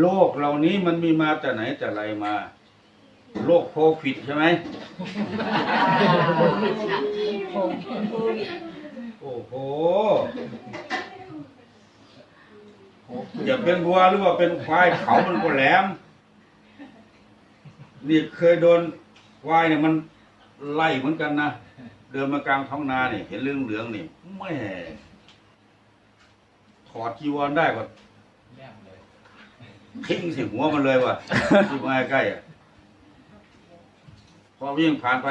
โรคเหล่านี้มันมีมาแต่ไหนแต่ไรมาโรคโควิดใช่ไหมโอ้โหอย่าเป็นวัวหรือว่าเป็นควายเขามันก็แหลม นี่เคยโดนควายเนี่ยมันไล่เหมือนกันนะเดินมากลางท้องนาเนี่ยเห็นเรื่องเหลืองนี่แม่ถอดจีวรได้ก็แน ทิ้งใส่หัวมันเลยว่ะที่มาใกล้ๆอะพอวิ่งผ่านไป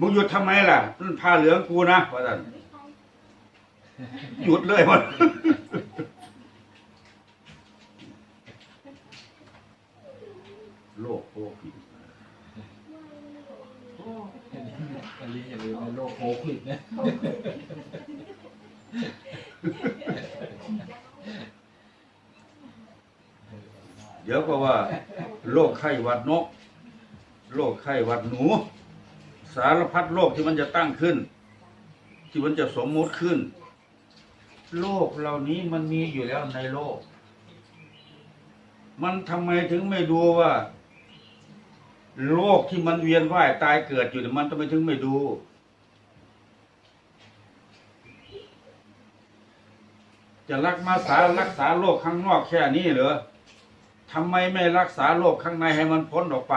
มึงหยุดทำไมล่ะนั่นผ้าเหลืองกูนะว่าท่านหยุดเลยมันโลกโควิดอันนี้อย่าลืมในโลกโควิดนะ เดี๋ยวก็ว่าโรคไข้หวัดนกโรคไข้หวัดหนู สารพัดโรคที่มันจะตั้งขึ้น ที่มันจะสมมุติขึ้นโรคเหล่านี้มันมีอยู่แล้วในโลก มันทำไมถึงไม่ดูว่าโรคที่มันเวียนว่ายตายเกิดอยู่เนี่ยมันทำไมถึงไม่ดู จะรักมาสารักษาโรคข้างนอกแค่นี้เหรอ ทำไมไม่รักษาโรคข้างในให้มันพ้นออกไป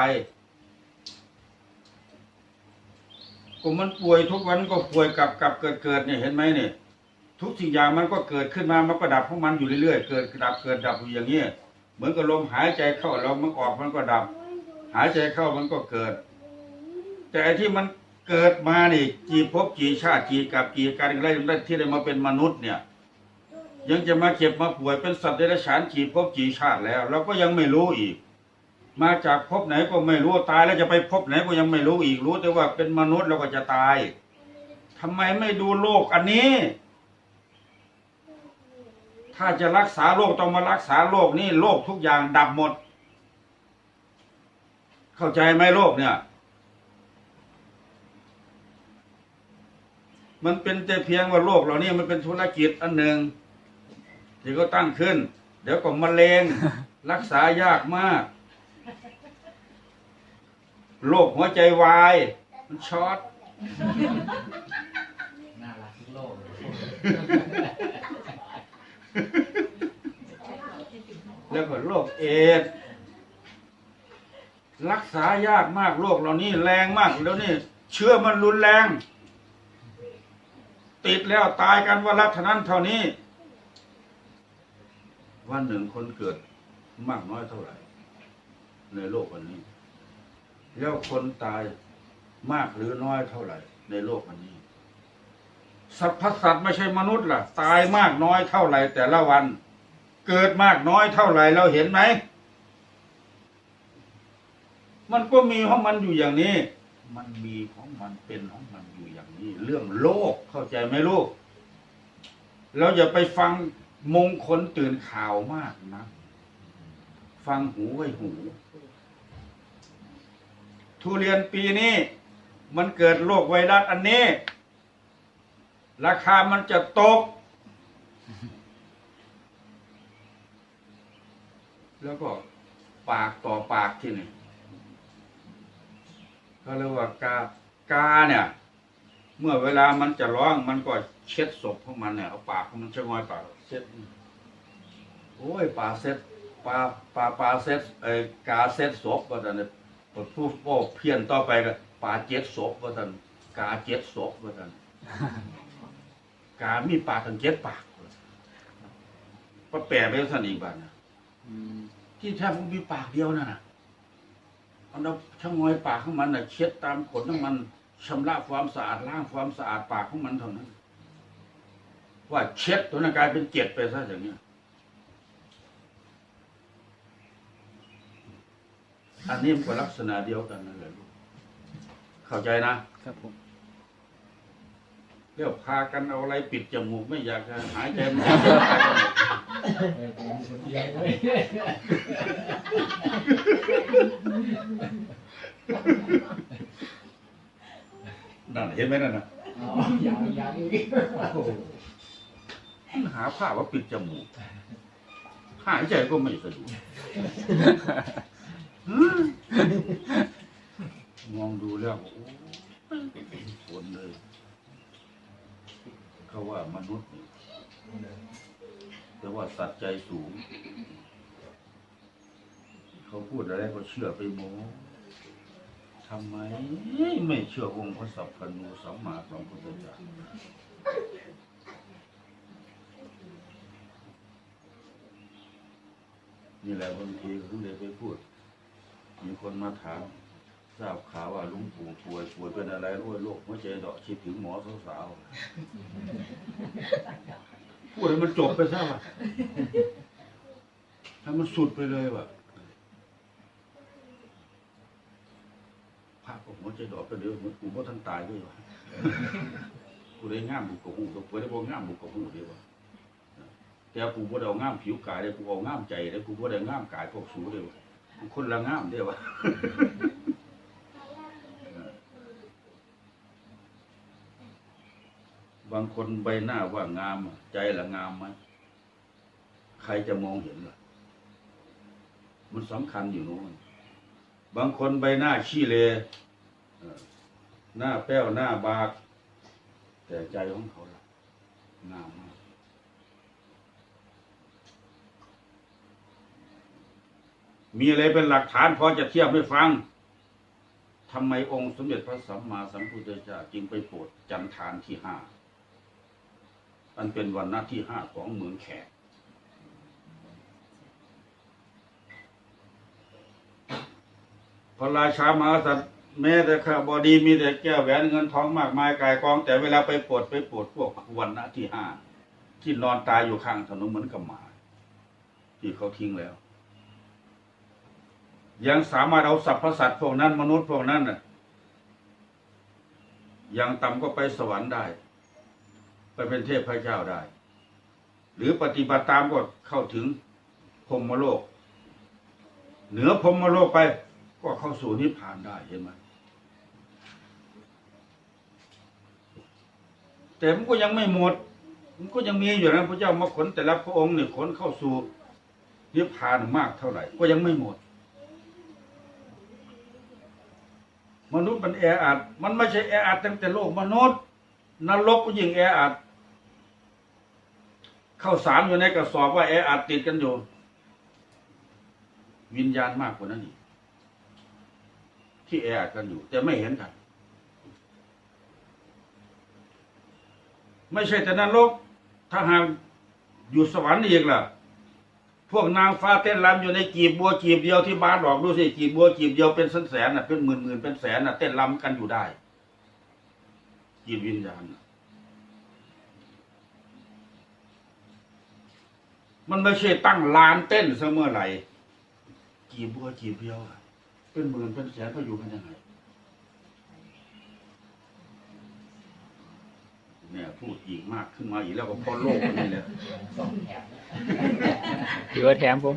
ก็มันป่วยทุกวันก็ป่วยกลับกลับเกิดเกิดเนี่ยเห็นไหมเนี่ยทุกสิ่งอย่างมันก็เกิดขึ้นมามันก็ดับของมันอยู่เรื่อยๆเกิดดับเกิดดับอยู่อย่างนี้ยเหมือนกับลมหายใจเข้าลมมันออกมันก็ดับ หายใจเข้ามันก็เกิด แต่ที่มันเกิดมานี่กี่ภพกี่ชาติกี่กับกี่การอะไรที่ได้มาเป็นมนุษย์เนี่ย ยังจะมาเจ็บมาป่วยเป็นสัตว์เดรัจฉานกี่ภพกี่ชาติแล้ว เราก็ยังไม่รู้อีก มาจากภพไหนก็ไม่รู้ตายแล้วจะไปภพไหนก็ยังไม่รู้อีกรู้แต่ว่าเป็นมนุษย์เราก็จะตายทำไมไม่ดูโลกอันนี้ ถ้าจะรักษาโรคต้องมารักษาโรคนี่โรคทุกอย่างดับหมด เข้าใจไหมโรคเนี่ยมันเป็นแต่เพียงว่าโรคเหล่านี้มันเป็นธุรกิจอันหนึ่ง ที่ก็ตั้งขึ้น เดี๋ยวก็มะเร็งรักษายากมากโรคหัวใจวาย มันช็อตน่ารักทุกโลกเลยแล้วก็โรคเอดส์รักษายากมากโรคเหล่านี้แรงมากแล้วนี่ เชื้อมันรุนแรง ติดแล้วตายกันวันละเท่านั้นเท่านี้ วันหนึ่งคนเกิดมากน้อยเท่าไหร่ ในโลกวันนี้ แล้วคนตายมากหรือน้อยเท่าไหร่ ในโลกวันนี้สรรพสัตว์ไม่ใช่มนุษย์ล่ะ ตายมากน้อยเท่าไหร่ แต่ละวัน เกิดมากน้อยเท่าไหร่เราเห็นไหมมันก็มีของมันอยู่อย่างนี้ มันมีของมันเป็นของมันอยู่อย่างนี้ เรื่องโลกเข้าใจไหมลูกเราอย่าไปฟัง มงคลตื่นข่าวมากนะ ฟังหูไว้หู ทุเรียนปีนี้ มันเกิดโรคไวรัสอันนี้ ราคามันจะตก แล้วก็ปากต่อปากที่นี่เขาเรียกว่ากากาเนี่ย เมื่อเวลามันจะร้องมันก็เช็ดศพของมันเนี่ยเอาปากของมันชะงอยปาก เช็ดโอ้ยปลาเซ็ตปลาปลาปลาเซ็ตเอ้ยกาเซ็ตศพว่าแต่เนี่ยผู้โอ้เพี้ยนต่อไปก็ปลาเจ็ดศพว่าแต่นกาเจ็ดศพว่าแต่นกามีปากถึงเจ็ดปากก็แปลไปท่านอีกบ้านนะที่แท้มันมีปากเดียวนั่นน่ะมันเอาช่างงอยปากของมันน่ะเช็ดตามขนของมันชำระความสะอาดล้างความสะอาดปากของมันเท่านั้น ว่าเช็ดตัวนั้นกลายเป็นเจ็ดไปซะอย่างเนี้ยอันนี้มันก็ลักษณะเดียวกันนั่นแหละลูกเข้าใจนะ ครับผมเรียกพากันเอาอะไรปิดจมูกไม่อยากจะหายใจมันเออผมคนเดียวเลยนั่นเห็นไหมนั่นน่ะอ๋อยังยังอีกโอ้โหหาผ้าว่าปิดจมูกหายใจก็ไม่สะดวกมองดูแล้วโอ้ฝนเลยเขาว่ามนุษย์นี่แต่ว่าสัตว์ใจสูง เขาพูดอะไรก็เชื่อไปโมทำไม ไม่เชื่อองค์พระสัพพนูสัมมาสัมพุทธเจ้า นี่แหละบางทีเขาเลยไปพูด มีคนมาถาม ทราบข่าวว่าลุงปู่ป่วยป่วยเป็นอะไรรู้โรคหัวใจเดาะคิดถึงหมอสาวๆพูดให้มันจบไปซะว่ะให้มันสุดไปเลยว่ะพระก็หัวใจเดาะไปเดี๋ยวเหมือนกูพ่ท่านตายด้วยว่ะกูได้ง่ามบุกกบหูกับกูได้บอกง่ามบุกกบหูเดียวว่ะ แต่กูบ่ได้เอางามผิวกายเลยกูเอางามใจเลยกูบ่ได้งามกายพวกสูเดียวคนละงามเดียวะบางคนใบหน้าว่างาม ใจละงามไหมใครจะมองเห็นล่ะ มันสำคัญอยู่โน้นบางคนใบหน้าขี้เลออหน้าแป้วหน้าบาก แต่ใจของเขาล่ะงามมาก มีอะไรเป็นหลักฐานพอจะเทียบให้ฟังทำไมองค์สมเด็จพระสัมมาสัมพุทธเจ้าจึงไปโปรดจันทานที่ห้าอันเป็นวันหน้าที่ห้าของเมืองแขกพระราชามหากษัตริย์แม้แต่ข้าบอดีมีแต่แก้วแหวนเงินทองมากมายกายกอง แต่เวลาไปโปรดไปโปรดพวกวันน้าที่ห้าที่นอนตายอยู่ข้างถนนเหมือนกับหมา ที่เขาทิ้งแล้ว ยังสามารถเอาสรรพสัตว์พวกนั้น มนุษย์พวกนั้นน่ะยังต่ำก็ไปสวรรค์ได้ ไปเป็นเทพพระเจ้าได้ หรือปฏิบัติตามก็เข้าถึงพรหมโลก เหนือพรหมโลกไปก็เข้าสู่นิพพานได้เห็นไหมแต่มันก็ยังไม่หมด มันก็ยังมีอยู่นะพระเจ้ามาขนแต่ละพระองค์เนี่ยขนเข้าสู่นิพพานมากเท่าไหร่ ก็ยังไม่หมด มนุษย์มันแออัด มันไม่ใช่แออัดตั้งแต่โลกมนุษย์ นรกก็ยิ่งแออัดเข้าสารอยู่ในกระสอบว่าแออัดติดกันอยู่ วิญญาณมากกว่านั้นอีกที่แออัดกันอยู่ แต่ไม่เห็นกันไม่ใช่แต่นรกถ้าหากอยู่สวรรค์อีกล่ะ พวกนางฟ้าเต้นรำอยู่ในกีบบัวกีบเดียวที่บ้านดอกดูสิกีบบัวกีบเดียวเป็นแสนแสน่ะเป็นหมื่นหมื่นเป็นแสนน่ะเต้นรำกันอยู่ได้จิตวิญญาณมันไม่ใช่ตั้งลานเต้นเสมอไหร่กีบบัวกีบเดียวเป็นหมื่นเป็นแสนก็อยู่กันยังไงเนี่ยพูด อีกมากขึ้นมาอีกแล้วก็พอโลกอันนี่แหละสองแถบถือว่าแถมผม